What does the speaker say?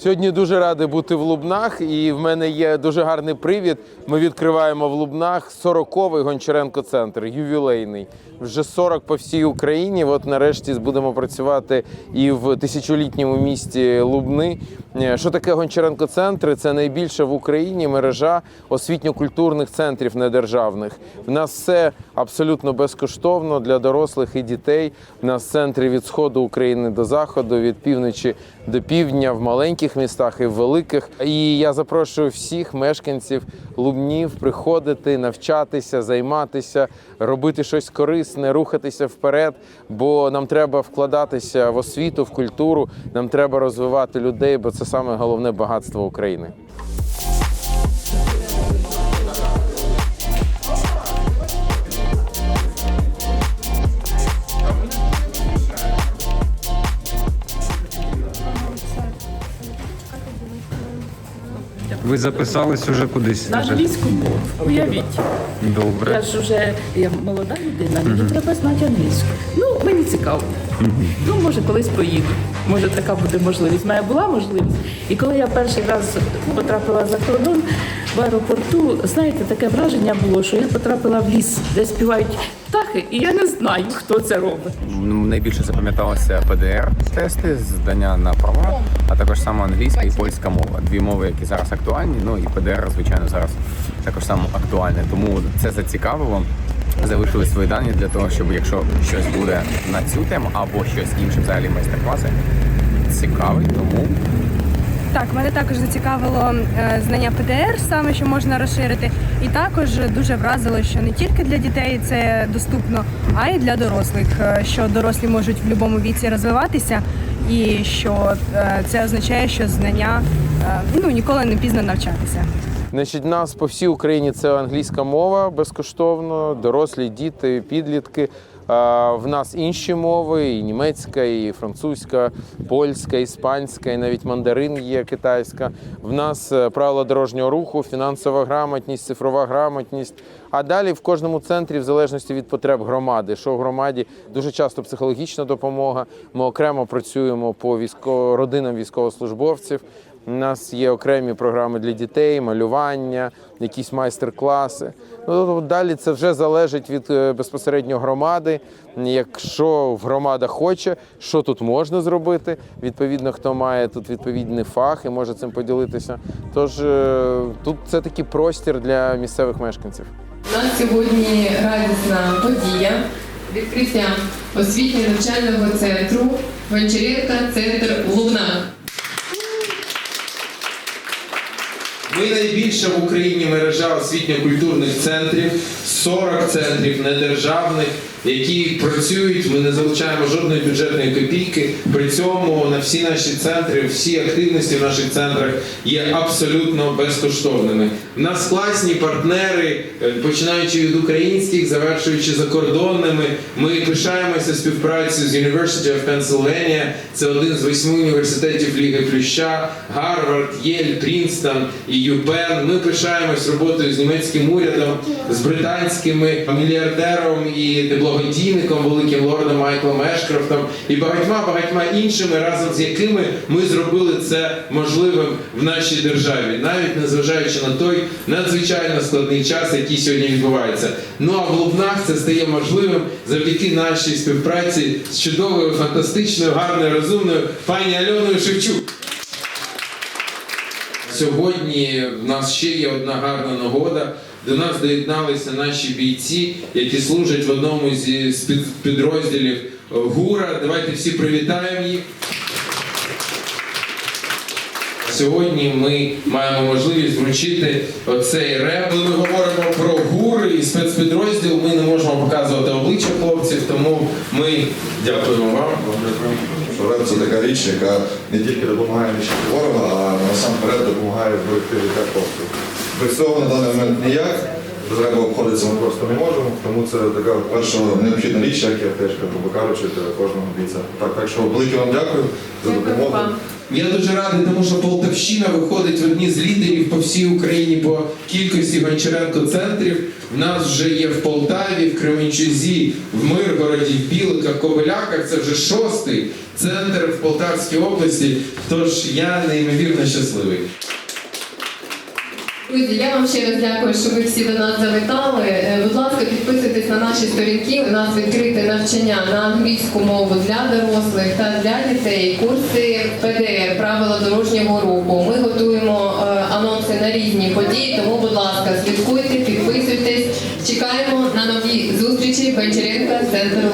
Сьогодні дуже радий бути в Лубнах, і в мене є дуже гарний привід. Ми відкриваємо в Лубнах 40-й Гончаренко центр, ювілейний. Вже 40 по всій Україні. От нарешті будемо працювати і в тисячолітньому місті Лубни. Е, Що таке Гончаренко центри? Це найбільша в Україні мережа освітньо-культурних центрів недержавних. В нас все абсолютно безкоштовно для дорослих і дітей. У нас центри від сходу України до заходу, від півночі до півдня, в маленьких містах і в великих. І я запрошую всіх мешканців Лубнів приходити, навчатися, займатися, робити щось корисне, рухатися вперед. Бо нам треба вкладатися в освіту, в культуру. Нам треба розвивати людей, бо це саме головне багатство України. Ви записались уже кудись? На англійську мову. Уявіть. Я ж вже я молода людина, мені треба знати англійську. Ну, мені цікаво. Ну, може, колись поїду. Може, така буде можливість. Моя була можливість. І коли я перший раз потрапила за кордон в аеропорту, знаєте, таке враження було, що я потрапила в ліс, де співають птахи, і я не знаю, хто це робить. Ну, Найбільше запам'яталося ПДР тести, здання на права, а також саме англійська і польська мова. Дві мови, які зараз актуальні. Ну і ПДР, звичайно, зараз також само актуальне. Тому це зацікавило. Залишили свої дані для того, щоб якщо щось буде на цю тему або щось інше, взагалі майстер-класи цікавий, тому Так, мене також зацікавило е, знання ПДР, саме що можна розширити, і також дуже вразило, що не тільки для дітей це доступно, а й для дорослих. е, Що дорослі можуть в будь-якому віці розвиватися, і що е, це означає, що знання ну ніколи не пізно навчатися. Значить, нас по всій Україні це англійська мова безкоштовно, дорослі, діти, підлітки. В нас інші мови: і німецька, і французька, польська, іспанська, і навіть мандарин є китайська. В нас е, правила дорожнього руху, фінансова грамотність, цифрова грамотність. А далі в кожному центрі, в залежності від потреб громади, що в громаді дуже часто психологічна допомога. Ми окремо працюємо по військово родинам військовослужбовців. У нас є окремі програми для дітей, малювання, якісь майстер-класи. Ну, далі це вже залежить від е, безпосередньо громади. Якщо громада хоче, що тут можна зробити, відповідно, хто має тут відповідний фах і може цим поділитися. Тож е, тут це такий простір для місцевих мешканців. У нас сьогодні радісна подія. Відкриття освітньо-навчального центру Гончаренка Центр Лубна. Ми найбільша в Україні мережа освітньо-культурних центрів, 40 центрів недержавних, які працюють. Ми не залучаємо жодної бюджетної копійки. При цьому на всі наші центри, всі активності в наших центрах є абсолютно безкоштовними. У нас класні партнери, е, починаючи від українських, завершуючи закордонними. Ми пишаємося співпрацею з University of Pennsylvania. Це один з восьми університетів Ліги Плюща, Гарвард, Єль, Прінстон і ЮПен. Ми пишаємось роботою з німецьким урядом, з британськими мільярдером і благодійником, великим лордом Майклом Ешкрофтом і багатьма багатьма іншими, разом з якими ми зробили це можливим в нашій державі, навіть незважаючи на той надзвичайно складний час, який сьогодні відбувається. Ну а в Лубнах це стає можливим завдяки нашій співпраці з чудовою, фантастичною, гарною, розумною пані Альоною Шевчук. Сьогодні в нас ще є одна гарна нагода. До нас доєдналися наші бійці, які служать в одному зі підрозділів е, ГУРа. Давайте всі привітаємо їх. Сьогодні ми маємо можливість вручити оцей реп. Коли ми говоримо про ГУР і спецпідрозділ, ми не можемо показувати обличчя хлопців, тому ми дякуємо вам. Реп це така річ, яка не тільки допомагає нищити ворога, а насамперед допомагає вберегти життя хлопців. Цього на даний момент ніяк. Без реба обходитися ми просто не можемо, тому це така перша необхідна річ, як аптечка, грубо кажучи, для кожного бійця. Так, так що велике вам дякую за допомогу. Я дуже радий, тому що Полтавщина виходить в одні з лідерів по всій Україні по кількості Гончаренко центрів. В нас вже є в Полтаві, в Кременчузі, в Миргороді, в Біликах, Коваляках. Це вже шостий центр в Полтавській області. Тож я неймовірно щасливий. Друзі, я вам ще раз дякую, що ви всі до нас завітали. Е, Будь ласка, підписуйтесь на наші сторінки. У нас відкрите навчання на англійську мову для дорослих та для дітей. Курси ПДР, правила дорожнього руху. Ми готуємо е, анонси на різні події. Тому, будь ласка, слідкуйте, підписуйтесь. Чекаємо на нові зустрічі Гончаренка Центр